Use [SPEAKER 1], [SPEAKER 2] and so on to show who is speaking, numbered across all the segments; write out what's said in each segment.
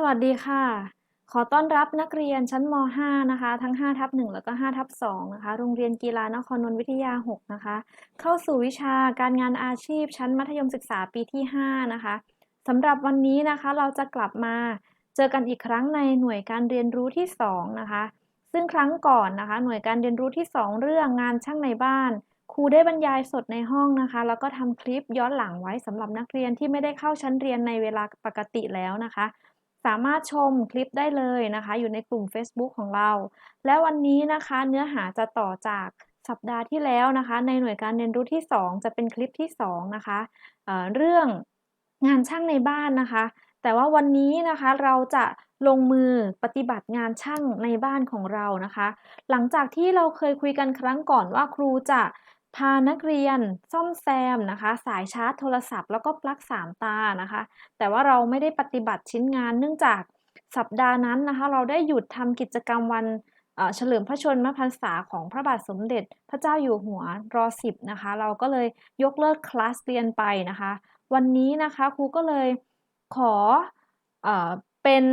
[SPEAKER 1] สวัสดีค่ะ ขอต้อนรับนักเรียนชั้นม .5 นะคะ ทั้ง5ทับ1แล้วก็5ทับ2นะคะ โรงเรียนกีฬานครนนทวิทยา 6 นะคะ เข้าสู่วิชาการงานอาชีพชั้นมัธยมศึกษาปีที่ 5 นะคะสำหรับวันนี้นะคะเราจะกลับมาเจอกันอีกครั้งในหน่วยการเรียนรู้ที่ 2 นะคะ ซึ่งครั้งก่อนนะคะ หน่วยการเรียนรู้ที่ 2 เรื่องงานช่างในบ้าน ครูได้บรรยายสดในห้องนะคะ แล้วก็ทำคลิปย้อนหลังไว้สำหรับนักเรียนที่ไม่ได้เข้าชั้นเรียนในเวลาปกติแล้วนะคะ สามารถชมคลิปได้เลยนะคะ อยู่ในกลุ่ม Facebook ของเรา และวันนี้นะคะเนื้อหาจะต่อจากสัปดาห์ที่แล้วนะคะ ในหน่วยการเรียนรู้ที่ 2 จะเป็นคลิปที่ 2 นะคะเเรื่องงานช่างในบ้านนะคะ แต่ว่าวันนี้นะคะเราจะลงมือปฏิบัติงานช่างในบ้านของเรานะคะ หลังจากที่เราเคยคุยกันครั้งก่อนว่าครูจะ พานักเรียนซ่อมแซมนะคะ สายชาร์จโทรศัพท์ แล้วก็ปลั๊กสามตานะคะ แต่ว่าเราไม่ได้ปฏิบัติชิ้นงานเนื่องจากสัปดาห์นั้นนะคะ เราได้หยุดทำกิจกรรมวันเฉลิมพระชนมพรรษาของพระบาทสมเด็จพระเจ้าอยู่หัวรอสิบนะคะ เราก็เลยยกเลิกคลาสเรียนไปนะคะ วันนี้นะคะครูก็เลยขออเป็น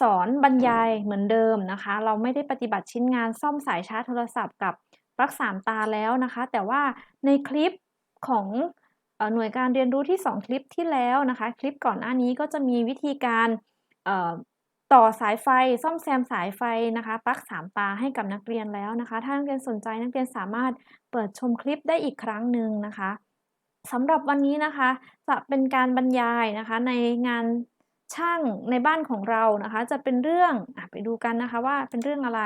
[SPEAKER 1] สอนบรรยายเหมือนเดิมนะคะ เราไม่ได้ปฏิบัติชิ้นงานซ่อมสายชาร์จโทรศัพท์กับ ปลั๊กสามตาแล้วนะคะ แต่ว่าในคลิปของหน่วยการเรียนรู้ที่ 2 คลิปที่แล้วนะคะ คลิปก่อนหน้านี้ก็จะมีวิธีการต่อสายไฟซ่อมแซมสายไฟนะคะปลั๊กสามตาให้กับนักเรียนแล้วนะคะ ถ้านักเรียนสนใจนักเรียนสามารถเปิดชมคลิปได้อีกครั้งหนึ่งนะคะสำหรับวันนี้นะคะ จะเป็นการบรรยายนะคะในงาน ช่างในบ้านของเรานะคะ จะเป็นเรื่องอไปดูกันนะคะว่าเป็นเรื่องอะไร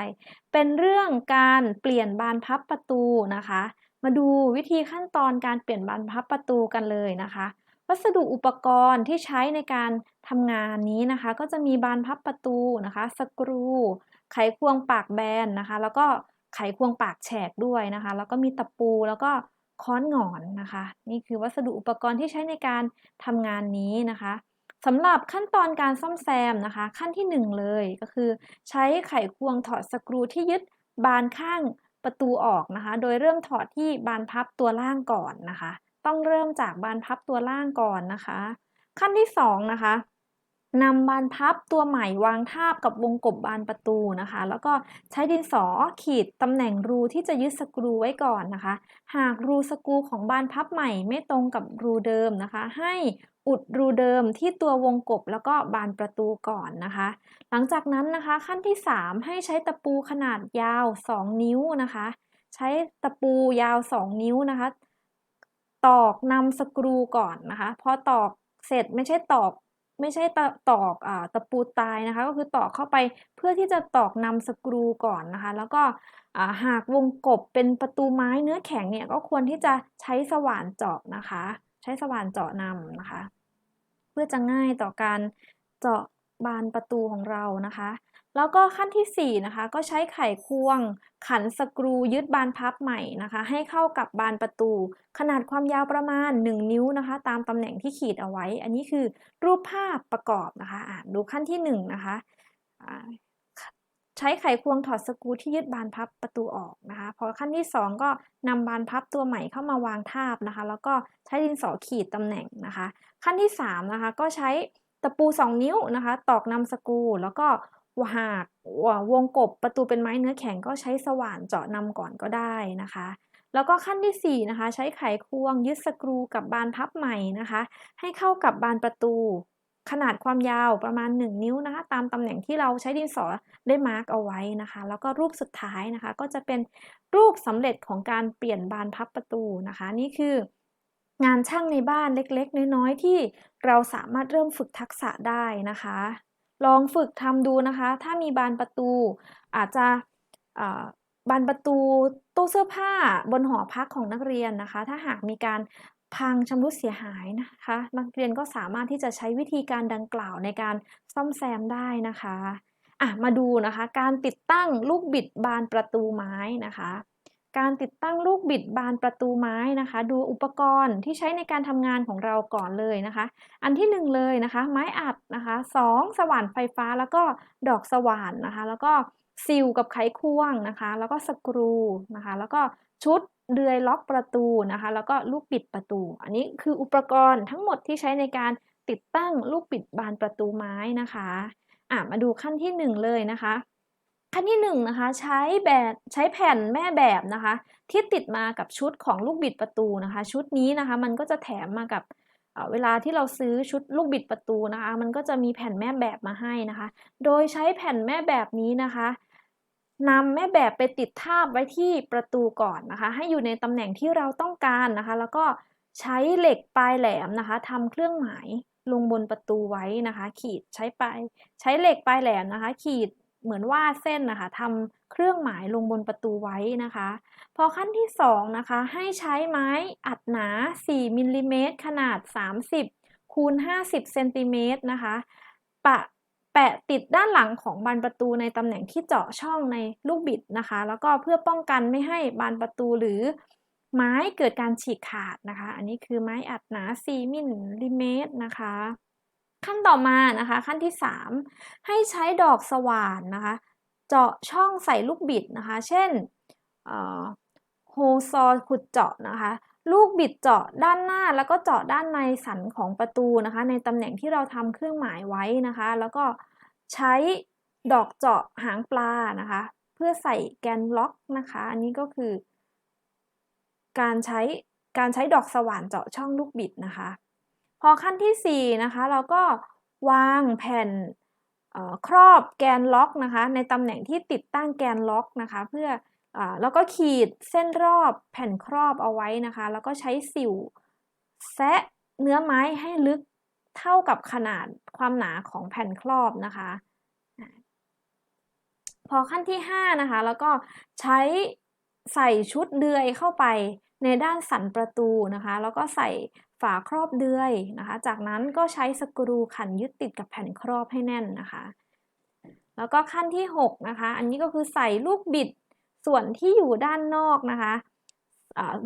[SPEAKER 1] เป็นเรื่องการเปลี่ยนบานพับประตูนะคะ มาดูวิธีขั้นตอนการเปลี่ยนบานพับประตูกันเลยนะคะ วัสดุอุปกรณ์ที่ใช้ในการทำงานนี้นะคะ ก็จะมีบานพับประตูนะคะ สกรู ไขควงปากแบนนะคะ แล้วก็ไขควงปากแฉกด้วยนะคะ แล้วก็มีตะปูแล้วก็ค้อนหงอนนะคะ นี่คือวัสดุอุปกรณ์ที่ใช้ในการทำงานนี้นะคะ สำหรับขั้นตอนการซ่อมแซมนะคะ ขั้นที่ 1 เลยก็คือ ใช้ไขควงถอดสกรูที่ยึดบานข้างประตูออกนะคะ โดยเริ่มถอดที่บานพับตัวล่างก่อนนะคะ ต้องเริ่มจากบานพับตัวล่างก่อนนะคะ ขั้นที่ 2 นะคะนำบานพับตัวใหม่วางทาบกับวงกบบานประตูนะคะ แล้วก็ใช้ดินสอขีดตำแหน่งรูที่จะยึดสกรูไว้ก่อนนะคะ หากรูสกรูของบานพับใหม่ไม่ตรงกับรูเดิมนะคะ ให้ อุดรูเดิมที่ตัววงกบแล้วก็บานประตูก่อนนะคะ หลังจากนั้นนะคะขั้นที่ 3 ให้ใช้ตะปูขนาดยาว 2 นิ้วนะคะ ใช้ตะปูยาว 2 นิ้วนะคะ ตอกนำสกรูก่อนนะคะพอตอกเสร็จไม่ใช่ตอกไม่ใช่ตตอกอตะปูตายนะคะ ก็คือตอกเข้าไปเพื่อที่จะตอกนำสกรูก่อนนะคะ แล้วก็หากวงกบเป็นประตูไม้เนื้อแข็งเนี่ยก็ควรที่จะใช้สว่านเจาะนะคะ ใช้สว่านเจาะนำนะคะ พื่อจะง่ายต่อการเจาะบานประตูของเรานะคะ แล้วก็ขั้นที่4นะคะก็ใช้ไขควงขันสกรูยึดบานพับใหม่นะคะ ให้เข้ากับบานประตู ขนาดความยาวประมาณ 1 นิ้วนะคะ ตามตำแหน่งที่ขีดเอาไว้ อันนี้คือรูปภาพประกอบนะคะะดูขั้นที่1นะคะ ใช้ไขควงถอดสกรูที่ยึดบานพับประตูออกนะคะพอขั้นที่ 2 ก็นำบานพับตัวใหม่เข้ามาวางทาบนะคะ แล้วก็ใช้ดินสอขีดตำแหน่งนะคะ ขั้นที่3นะคะก็ใช้ตะปู 2 นิ้วนะคะ ตอกนำสกรูแล้วก็หากวงกบประตูเป็นไม้เนื้อแข็งก็ใช้สว่านเจาะนำก่อนก็ได้นะคะ แล้วก็ขั้นที่ 4 นะคะ ใช้ไขควงยึดสกรูกับบานพับใหม่นะคะ ให้เข้ากับบานประตู ขนาดความยาวประมาณ 1 นิ้วนะคะตามตำแหน่งที่เราใช้ดินสอได้มาร์กเอาไว้นะคะ แล้วก็รูปสุดท้ายนะคะ ก็จะเป็นรูปสำเร็จของการเปลี่ยนบานพับประตูนะคะ นี่คืองานช่างในบ้านเล็กๆ น้อยๆ ที่เราสามารถเริ่มฝึกทักษะได้นะคะ ลองฝึกทำดูนะคะ ถ้ามีบานประตู อาจจะบานประตูตู้เสื้อผ้าบนหอพักของนักเรียนนะคะ ถ้าหากมีการ พังชำรุดเสียหายนะคะ นักเรียนก็สามารถที่จะใช้วิธีการดังกล่าวในการซ่อมแซมได้นะคะอะมาดูนะคะ การติดตั้งลูกบิดบานประตูไม้นะคะ การติดตั้งลูกบิดบานประตูไม้นะคะ ดูอุปกรณ์ที่ใช้ในการทำงานของเราก่อนเลยนะคะ อันที่1เลยนะคะ ไม้อัดนะคะ2สว่านไฟฟ้าแล้วก็ดอกสว่านนะคะ แล้วก็ซิลกับไขควงนะคะ แล้วก็สกรูนะคะ แล้วก็ชุด เดือยล็อกประตูนะคะ แล้วก็ลูกปิดประตู อันนี้คืออุปกรณ์ทั้งหมดที่ใช้ในการติดตั้งลูกปิดบานประตูไม้นะคะอะมาดูขั้นที่หนึ่งเลยนะคะ ขั้นที่หนึ่งนะคะใช้แบบใช้แผ่นแม่แบบนะคะ ที่ติดมากับชุดของลูกบิดประตูนะคะ ชุดนี้นะคะ มันก็จะแถมมากับเอ่อเวลาที่เราซื้อชุดลูกบิดประตูนะคะ มันก็จะมีแผ่นแม่แบบมาให้นะคะ โดยใช้แผ่นแม่แบบนี้นะคะ นำแม่แบบไปติดทาบไว้ที่ประตูก่อนนะคะ ให้อยู่ในตำแหน่งที่เราต้องการนะคะ แล้วก็ใช้เหล็กปลายแหลมนะคะทำเครื่องหมายลงบนประตูไว้นะคะ ขีดใช้ปลายใช้เหล็กปลายแหลมนะคะ ขีดเหมือนวาดเส้นนะคะทำเครื่องหมายลงบนประตูไว้นะคะ พอขั้นที่สองนะคะให้ใช้ไม้อัดหนา 4มิลลิเมตรขนาด 30คูณ50เซนติเมตรนะคะ ปะ แปะติดด้านหลังของบานประตูในตำแหน่งที่เจาะช่องในลูกบิดนะคะ แล้วก็เพื่อป้องกันไม่ให้บานประตูหรือไม้เกิดการฉีกขาดนะคะ อันนี้คือไม้อัดหนา 4 มิลลิเมตรนะคะ ขั้นต่อมานะคะขั้นที่ 3 ให้ใช้ดอกสว่านนะคะ เจาะช่องใส่ลูกบิดนะคะ เช่นโฮซอขุดเจาะนะคะ ลูกบิดเจาะด้านหน้าแล้วก็เจาะด้านในสันของประตูนะคะ ในตำแหน่งที่เราทำเครื่องหมายไว้นะคะ แล้วก็ใช้ดอกเจาะหางปลานะคะ เพื่อใส่แกนล็อกนะคะ อันนี้ก็คือ การใช้การใช้ดอกสว่านเจาะช่องลูกบิดนะคะ พอขั้นที่4นะคะเราก็วางแผ่นครอบแกนล็อกนะคะ ในตำแหน่งที่ติดตั้งแกนล็อกนะคะ เพื่ออ แล้วก็ขีดเส้นรอบแผ่นครอบเอาไว้นะคะ แล้วก็ใช้สิวแซะเนื้อไม้ให้ลึกเท่ากับขนาดความหนาของแผ่นครอบนะคะ พอขั้นที่ 5 นะคะ แล้วก็ใช้ใส่ชุดเดือยเข้าไปในด้านสันประตูนะคะ แล้วก็ใส่ฝาครอบเดือยนะคะ จากนั้นก็ใช้สกรูขันยึดติดกับแผ่นครอบให้แน่นนะคะ แล้วก็ขั้นที่ 6 นะคะ อันนี้ก็คือใส่ลูกบิด ส่วนที่อยู่ด้านนอกนะคะ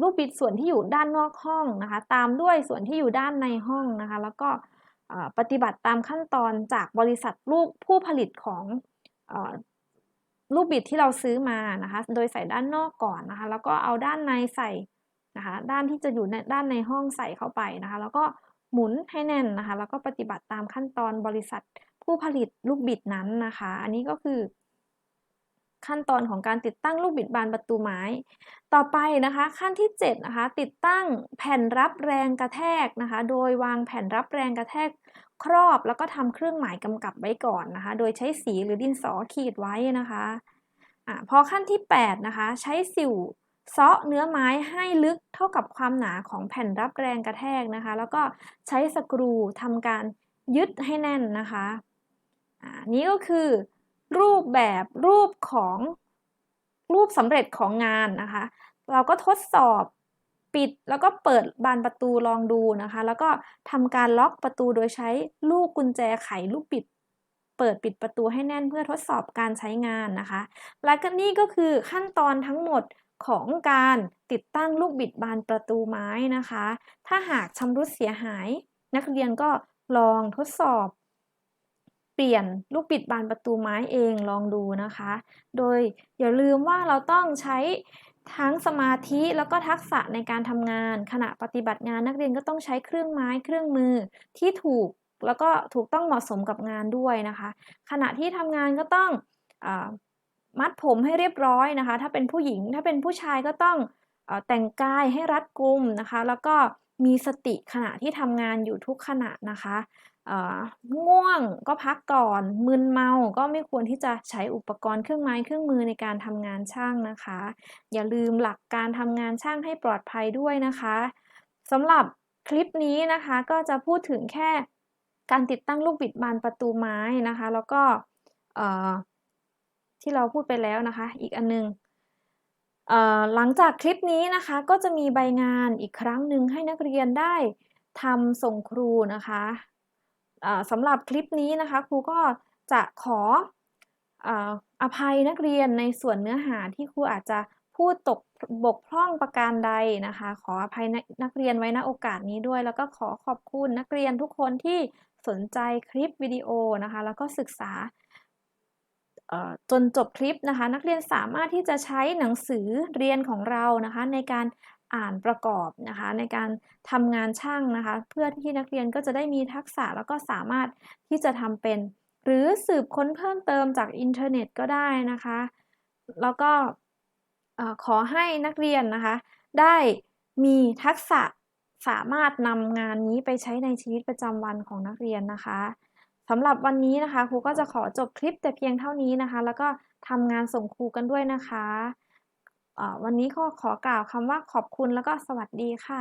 [SPEAKER 1] ลูกบิดส่วนที่อยู่ด้านนอกห้องนะคะ ตามด้วยส่วนที่อยู่ด้านในห้องนะคะ แล้วก็ปฏิบัติตามขั้นตอนจากบริษัทลูกผู้ผลิตของลูกบิดที่เราซื้อมานะคะ โดยใส่ด้านนอกก่อนนะคะ แล้วก็เอาด้านในใส่นะคะ ด้านที่จะอยู่ในด้านในห้องใส่เข้าไปนะคะ แล้วก็หมุนให้แน่นนะคะ แล้วก็ปฏิบัติตามขั้นตอนบริษัทผู้ผลิตลูกบิดนั้นนะคะ อันนี้ก็คือ ขั้นตอนของการติดตั้งลูกบิดบานประตูไม้ ต่อไปนะคะขั้นที่7นะคะติดตั้งแผ่นรับแรงกระแทกนะคะ โดยวางแผ่นรับแรงกระแทกครอบแล้วก็ทำเครื่องหมายกำกับไว้ก่อนนะคะ โดยใช้สีหรือดินสอขีดไว้นะคะอะพอขั้นที่8นะคะใช้สิวเซาะเนื้อไม้ให้ลึกเท่ากับความหนาของแผ่นรับแรงกระแทกนะคะ แล้วก็ใช้สกรูทำการยึดให้แน่นนะคะอันนี้ก็คือ รูปแบบรูปของรูปสำเร็จของงานนะคะ เราก็ทดสอบปิดแล้วก็เปิดบานประตูลองดูนะคะ แล้วก็ทำการล็อกประตูโดยใช้ลูกกุญแจไขลูกปิด เปิดปิดประตูให้แน่นเพื่อทดสอบการใช้งานนะคะ และก็นี่ก็คือขั้นตอนทั้งหมดของการติดตั้งลูกบิดบานประตูไม้นะคะ ถ้าหากชำรุดเสียหาย นักเรียนก็ลองทดสอบ เปลี่ยนลูกบิดบานประตูไม้เองลองดูนะคะ โดยอย่าลืมว่าเราต้องใช้ทั้งสมาธิแล้วก็ทักษะในการทำงาน ขณะปฏิบัติงานนักเรียนก็ต้องใช้เครื่องไม้เครื่องมือที่ถูกแล้วก็ถูกต้องเหมาะสมกับงานด้วยนะคะ ขณะที่ทำงานก็ต้องอมัดผมให้เรียบร้อยนะคะ ถ้าเป็นผู้หญิงถ้าเป็นผู้ชายก็ต้องอแต่งกายให้รัดกุมนะคะ แล้วก็ มีสติขณะที่ทำงานอยู่ทุกขณะนะคะง่วงก็พักก่อน มึนเมา ก็ไม่ควรที่จะใช้อุปกรณ์เครื่องไม้เครื่องมือในการทำงานช่างนะคะ อย่าลืมหลักการทำงานช่างให้ปลอดภัยด้วยนะคะสำหรับคลิปนี้นะคะก็จะพูดถึงแค่การติดตั้งลูกบิดบานประตูไม้นะคะ แล้วก็ที่เราพูดไปแล้วนะคะ อีกอันนึง หลังจากคลิปนี้นะคะก็จะมีใบงานอีกครั้งหนึ่งให้นักเรียนได้ทำส่งครูนะคะสำหรับคลิปนี้นะคะ ครูก็จะขออภัยนักเรียนในส่วนเนื้อหาที่ครูอาจจะพูดตกบกพร่องประการใดนะคะ ขออภัยนักเรียนไว้ณโอกาสนี้ด้วย แล้วก็ขอขอบคุณนักเรียนทุกคนที่สนใจคลิปวิดีโอนะคะ แล้วก็ศึกษา จนจบคลิปนะคะ นักเรียนสามารถที่จะใช้หนังสือเรียนของเรานะคะ ในการอ่านประกอบนะคะ ในการทำงานช่างนะคะ เพื่อที่นักเรียนก็จะได้มีทักษะแล้วก็สามารถที่จะทำเป็น หรือสืบค้นเพิ่มเติมจากอินเทอร์เน็ตก็ได้นะคะ แล้วก็ขอให้นักเรียนนะคะ ได้มีทักษะสามารถนำงานนี้ไปใช้ในชีวิตประจำวันของนักเรียนนะคะ สำหรับวันนี้นะคะครูก็จะขอจบคลิปแต่เพียงเท่านี้นะคะ แล้วก็ทำงานส่งครูกันด้วยนะคะ วันนี้ก็ขอกล่าวคำว่าขอบคุณแล้วก็สวัสดีค่ะ